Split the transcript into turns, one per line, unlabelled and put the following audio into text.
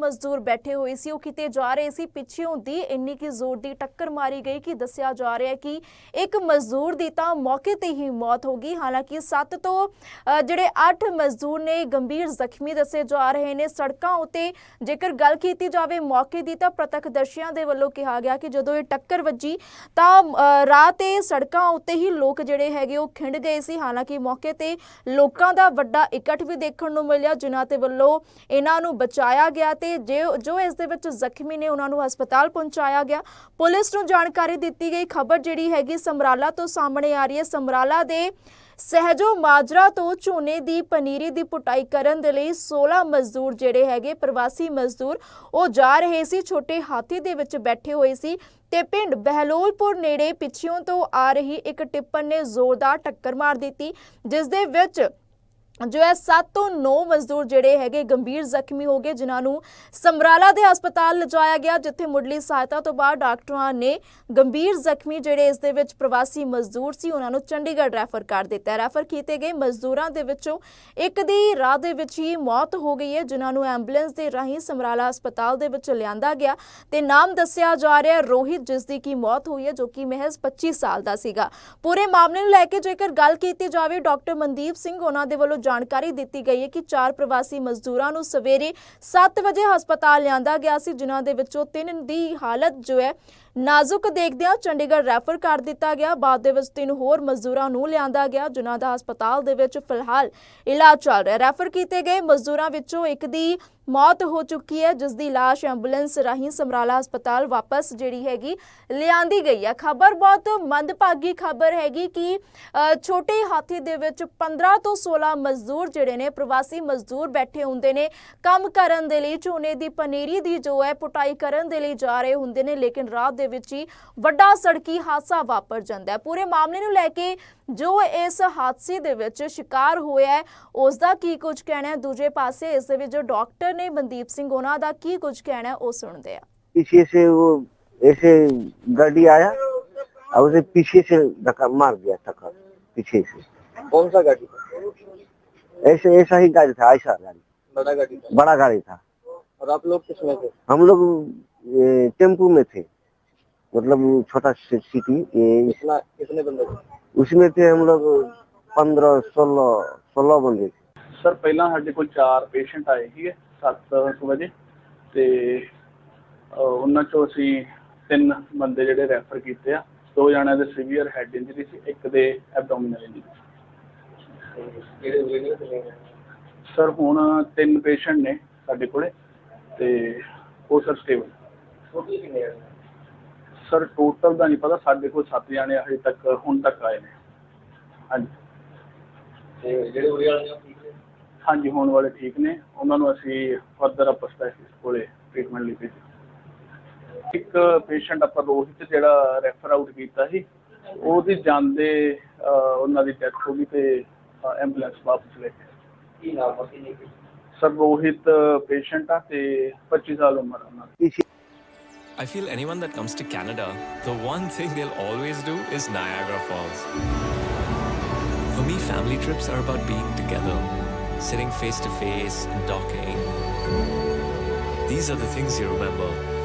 ਮਜ਼ਦੂਰ ਬੈਠੇ ਹੋਏ ਸੀ, ਉਹ ਕਿਤੇ ਜਾ ਰਹੇ ਸੀ। ਪਿੱਛੇੋਂ ਦੀ ਇੰਨੀ ਕੀ ਜ਼ੋਰ ਦੀ ਟੱਕਰ ਮਾਰੀ ਗਈ ਕਿ ਦੱਸਿਆ ਜਾ ਰਿਹਾ ਹੈ ਕਿ ਇੱਕ ਮਜ਼ਦੂਰ ਦੀ ਤਾਂ ਮੌਕੇ ਤੇ ਹੀ ਮੌਤ ਹੋ ਗਈ। ਹਾਲਾਂਕਿ 7 ਤੋਂ ਜਿਹੜੇ 8 ਮਜ਼ਦੂਰ ਨੇ, ਗੰਭੀਰ ਜ਼ਖਮੀ ਦੱਸੇ ਜਾ ਰਹੇ ਨੇ। ਸੜਕਾਂ ਉੱਤੇ ਜੇਕਰ ਗੱਲ ਕੀਤੀ ਜਾਵੇ ਮੌਕੇ ਦੀ ਤਾਂ ਪ੍ਰਤੱਖਦਰਸ਼ੀਆਂ ਦੇ ਵੱਲੋਂ ਕਿਹਾ ਗਿਆ ਕਿ ਜਦੋਂ ਇਹ ਟੱਕਰ ਵੱਜੀ ਤਾਂ ਰਾਹ ਤੇ ਸੜਕਾਂ ਉੱਤੇ ਹੀ ਲੋਕ ਜਿਹੜੇ ਹੈਗੇ ਉਹ ਖਿੰਡ ਗਏ ਸੀ। ਹਾਲਾਂਕਿ ਮੌਕੇ ਤੇ ਲੋਕਾਂ ਦਾ ਵੱਡਾ ਇਕੱਠ ਵੀ ਦੇਖਣ ਨੂੰ ਮਿਲਿਆ, ਜਿਨ੍ਹਾਂ ਤੇ ਵੱਲੋਂ ਇਹਨਾਂ ਨੂੰ ਬਚਾਇਆ ਗਿਆ ਤੇ ਜੋ ਜੋ ਇਸ ਦੇ ਵਿੱਚ ਜ਼ਖਮੀ ਨੇ, ਉਹਨਾਂ ਨੂੰ ਹਸਪਤਾਲ ਪਹੁੰਚਾਇਆ ਗਿਆ। ਪੁਲਿਸ ਨੂੰ ਜਾਣਕਾਰੀ ਦਿੱਤੀ ਗਈ। ਖਬਰ ਜਿਹੜੀ ਹੈਗੀ ਸਮਰਾਲਾ ਤੋਂ ਸਾਹਮਣੇ ਆ ਰਹੀ ਹੈ। ਸਮਰਾਲਾ ਦੇ ਸਹਿਜੋ ਮਾਜਰਾ ਤੋਂ ਝੋਨੇ ਦੀ ਪਨੀਰੀ ਦੀ ਪੁਟਾਈ ਕਰਨ ਦੇ ਲਈ 16 ਮਜ਼ਦੂਰ ਜਿਹੜੇ ਹੈਗੇ, ਪ੍ਰਵਾਸੀ ਮਜ਼ਦੂਰ, ਉਹ ਜਾ ਰਹੇ ਸੀ। ਛੋਟੇ ਹਾਥੀ ਦੇ ਵਿੱਚ ਬੈਠੇ ਹੋਏ ਸੀ ਤੇ ਪਿੰਡ ਬਹਿਲੋਲਪੁਰ ਨੇੜੇ ਪਿੱਛਿਓਂ ਤੋਂ ਆ ਰਹੀ ਇੱਕ ਟਿੱਪਰ ਨੇ ਜ਼ੋਰਦਾਰ ਟੱਕਰ ਮਾਰ ਦਿੱਤੀ, ਜਿਸ ਦੇ ਵਿੱਚ ਜੋ ਹੈ 7 ਤੋਂ 9 ਮਜ਼ਦੂਰ ਜਿਹੜੇ ਹੈਗੇ ਗੰਭੀਰ ਜ਼ਖਮੀ ਹੋ ਗਏ, ਜਿਨ੍ਹਾਂ ਨੂੰ ਸਮਰਾਲਾ ਦੇ ਹਸਪਤਾਲ ਲਿਜਾਇਆ ਗਿਆ, ਜਿੱਥੇ ਮੁੱਢਲੀ ਸਹਾਇਤਾ ਤੋਂ ਬਾਅਦ ਡਾਕਟਰਾਂ ਨੇ ਗੰਭੀਰ ਜ਼ਖਮੀ ਜਿਹੜੇ ਇਸ ਦੇ ਵਿੱਚ ਪ੍ਰਵਾਸੀ ਮਜ਼ਦੂਰ ਸੀ, ਉਹਨਾਂ ਨੂੰ ਚੰਡੀਗੜ੍ਹ ਰੈਫਰ ਕਰ ਦਿੱਤਾ। ਰੈਫਰ ਕੀਤੇ ਗਏ ਮਜ਼ਦੂਰਾਂ ਦੇ ਵਿੱਚੋਂ ਇੱਕ ਦੀ ਰਾਹ ਦੇ ਵਿੱਚ ਹੀ ਮੌਤ ਹੋ ਗਈ ਹੈ, ਜਿਨ੍ਹਾਂ ਨੂੰ ਐਂਬੂਲੈਂਸ ਦੇ ਰਾਹੀਂ ਸਮਰਾਲਾ ਹਸਪਤਾਲ ਦੇ ਵਿੱਚ ਲਿਆਂਦਾ ਗਿਆ ਤੇ ਨਾਮ ਦੱਸਿਆ ਜਾ ਰਿਹਾ ਰੋਹਿਤ, ਜਿਸ ਦੀ ਕੀ ਮੌਤ ਹੋਈ ਹੈ, ਜੋ ਕਿ ਮਹਿਜ਼ 25 ਸਾਲ ਦਾ ਸੀਗਾ। ਪੂਰੇ ਮਾਮਲੇ ਨੂੰ ਲੈ ਕੇ ਜੇਕਰ ਗੱਲ ਕੀਤੀ ਜਾਵੇ, ਡਾਕਟਰ ਮਨਦੀਪ ਸਿੰਘ, ਉਹਨਾਂ ਦੇ ਵੱਲੋਂ ਜਾਣਕਾਰੀ ਦਿੱਤੀ ਗਈ ਹੈ ਕਿ ਚਾਰ ਪ੍ਰਵਾਸੀ ਮਜ਼ਦੂਰਾਂ ਨੂੰ ਸਵੇਰੇ 7 ਵਜੇ ਹਸਪਤਾਲ ਲਿਆਂਦਾ ਗਿਆ ਸੀ, ਜਿਨ੍ਹਾਂ ਦੇ ਵਿੱਚੋਂ ਤਿੰਨ ਦੀ ਹਾਲਤ ਜੋ ਹੈ ਨਾਜ਼ੁਕ ਦੇਖਦਿਆਂ ਚੰਡੀਗੜ੍ਹ ਰੈਫਰ ਕਰ ਦਿੱਤਾ ਗਿਆ। ਬਾਅਦ ਦੇ ਵਿੱਚ ਤਿੰਨ ਹੋਰ ਮਜ਼ਦੂਰਾਂ ਨੂੰ ਲਿਆਂਦਾ ਗਿਆ, ਜਿਨ੍ਹਾਂ ਦਾ ਹਸਪਤਾਲ ਦੇ ਵਿੱਚ ਫਿਲਹਾਲ ਇਲਾਜ ਚੱਲ ਰਿਹਾ ਰੈਫਰ ਕੀਤੇ ਗਏ ਮਜ਼ਦੂਰਾਂ ਵਿੱਚੋਂ ਇੱਕ ਦੀ ਮੌਤ ਹੋ ਚੁੱਕੀ ਹੈ ਜਿਸ ਦੀ ਲਾਸ਼ ਐਂਬੂਲੈਂਸ ਰਾਹੀਂ ਸਮਰਾਲਾ ਹਸਪਤਾਲ ਵਾਪਸ ਜਿਹੜੀ ਹੈਗੀ, ਲਿਆਂਦੀ ਗਈ ਹੈ। ਖਬਰ ਬਹੁਤ ਮੰਦਭਾਗੀ ਖਬਰ ਹੈਗੀ ਕਿ ਛੋਟੇ ਹਾਥੀ ਦੇ ਵਿੱਚ 15 ਤੋਂ 16 ਮਜ਼ਦੂਰ ਜਿਹੜੇ ਨੇ, ਪ੍ਰਵਾਸੀ ਮਜ਼ਦੂਰ ਬੈਠੇ ਹੁੰਦੇ ਨੇ, ਕੰਮ ਕਰਨ ਦੇ ਲਈ। ਝੋਨੇ ਦੀ ਪਨੀਰੀ ਦੀ ਜੋ ਹੈ, ਪੁਟਾਈ ਕਰਨ ਦੇ ਲਈ ਜਾ ਰਹੇ ਹੁੰਦੇ ਨੇ, ਲੇਕਿਨ ਰਾਤ ਦੇ ਵਿੱਚ ਹੀ ਵੱਡਾ ਸੜਕੀ ਹਾਦਸਾ ਵਾਪਰ ਜਾਂਦਾ ਹੈ। ਪੂਰੇ ਮਾਮਲੇ ਨੂੰ ਲੈ ਕੇ ਜੋ ਇਸ ਹਾਦਸੇ ਦੇ ਵਿੱਚ ਸ਼ਿਕਾਰ ਹੋਇਆ ਹੈ, ਉਸ ਦਾ ਕੀ ਕੁਝ ਕਹਿਣਾ ਹੈ? ਦੂਜੇ ਪਾਸੇ ਇਸ ਦੇ ਵਿੱਚ ਜੋ ਡਾਕਟਰ ਨੇ ਮਨਦੀਪ ਸਿੰਘ ਉਹਨਾਂ ਦਾ ਕੀ ਕੁਝ ਕਹਿਣਾ ਹੈ ਉਹ ਸੁਣਦੇ ਆ
पीछे से वो ऐसे गाड़ी आया और उसे पीछे से धक्का मार दिया टक्कर पीछे से
कौन सा गाड़ी था
ऐसे ऐसा ही गाड़ी था ऐसा गाड़ी
बड़ा गाड़ी था
बड़ा गाड़ी था
और आप लोग किसमें थे
हम लोग ये, टेम्पू में थे मतलब छोटा सी- सिटी ये,
कितना कितने बंदे थे
उसमें थे हम लोग पंद्रह सोलह सोलह बंदे थे
ਸਰ ਪਹਿਲਾਂ ਸਾਡੇ ਕੋਲ ਚਾਰ ਪੇਸ਼ੈਂਟ ਆਏ ਸੀਗੇ 7 ਵਜੇ ਤੇ ਅਹ, ਉਹਨਾਂ ਚੋਂ ਅਸੀਂ ਤਿੰਨ ਬੰਦੇ ਜਿਹੜੇ ਰੈਫਰ ਕੀਤੇ ਆ। ਦੋ ਜਣਿਆਂ ਦੇ ਸੀਵੀਅਰ ਹੈਡ ਇੰਜਰੀ ਸੀ ਇੱਕ ਦੇ ਐਬਡੋਮੀਨਲ ਇੰਜਰੀ ਸਰ ਹੁਣ ਤਿੰਨ ਪੇਸ਼ੈਂਟ ਨੇ ਸਾਡੇ ਕੋਲੇ ਤੇ ਉਹ ਸਰ ਸਟੇਬਲ ਸਰ ਟੋਟਲ ਦਾ ਨਹੀਂ ਪਤਾ ਸਾਡੇ ਕੋਲ 7 ਜਣੇ ਹਜੇ ਤੱਕ ਹੁਣ ਤੱਕ ਆਏ ਨੇ। ਹਾਂਜੀ।
ਤੇ ਜਿਹੜੇ ਉਰੇ ਵਾਲੇ ਨੇ ਉਹ ਠੀਕ ਨੇ
ਹਾਂਜੀ ਹੋਣ ਵਾਲੇ ਠੀਕ ਨੇ। ਉਹਨਾਂ ਨੂੰ ਅਸੀਂ ਫਰਦਰ ਸਪੈਸ਼ਲਿਸਟ ਕੋਲੇ ਟ੍ਰੀਟਮੈਂਟ ਲਈ ਭੇਜਿਆ ਇੱਕ ਪੇਸ਼ੈਂਟ ਆਪਾਂ ਰੋਹਿਤ ਜਿਹੜਾ ਰੈਫਰ ਆਊਟ ਕੀਤਾ ਸੀ ਉਹਦੀ ਜਾਂਦੇ ਉਹਨਾਂ ਦੀ ਡੈਥ ਹੋ ਗਈ ਤੇ ਐਂਬੂਲੈਂਸ ਵਾਪਸ ਲੈ ਕੇ
ਨਾਮ?
ਸਰ ਰੋਹਿਤ ਪੇਸ਼ੈਂਟ ਆ ਤੇ 25 ਸਾਲ ਉਮਰ ਆ ਉਹਨਾਂ ਦੀ।
पीछे
I feel anyone that comes to Canada, the one thing they'll always do is Niagara Falls. For me, family trips are about being together, sitting face to face and talking. These are the things you remember